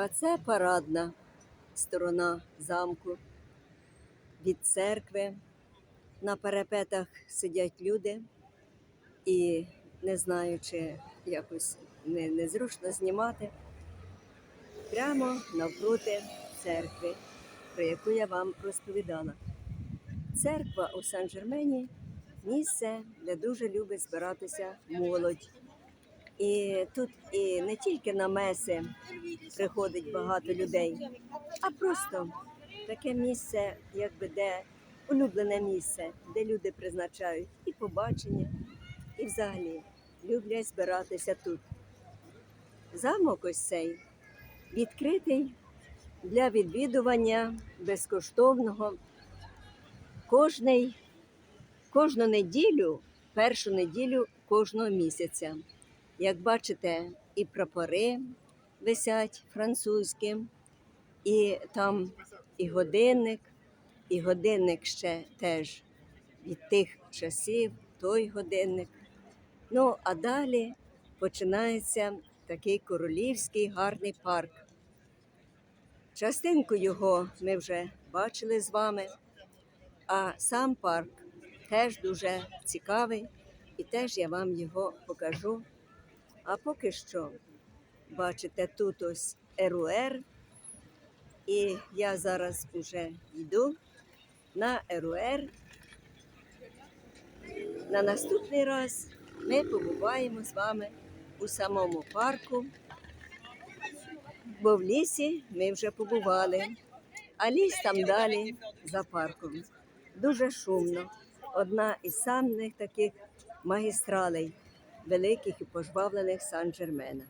А це парадна сторона замку. Від церкви на парапетах сидять люди, і не знаю, чи якось не, незручно знімати. Прямо навпроти церкви, про яку я вам розповідала. Церква у Сан-Жермені місце, де дуже любить збиратися молодь. І тут і не тільки на меси приходить багато людей, а просто таке місце, якби де улюблене місце, де люди призначають і побачення, і взагалі люблять збиратися тут. Замок ось цей відкритий для відвідування безкоштовного кожний, кожну неділю, першу неділю кожного місяця. Як бачите, і прапори висять французькі, і там і годинник, і годинник ще теж від тих часів, той годинник. Ну, а далі починається такий королівський гарний парк. Частинку його ми вже бачили з вами, а сам парк теж дуже цікавий, і теж я вам його покажу. А поки що, бачите, тут ось РУР, і я зараз уже йду на РУР. На наступний раз ми побуваємо з вами у самому парку, бо в лісі ми вже побували, а ліс там далі за парком. Дуже шумно. Одна із самих таких магістралей великих і пожвавлених Сан-Жермена.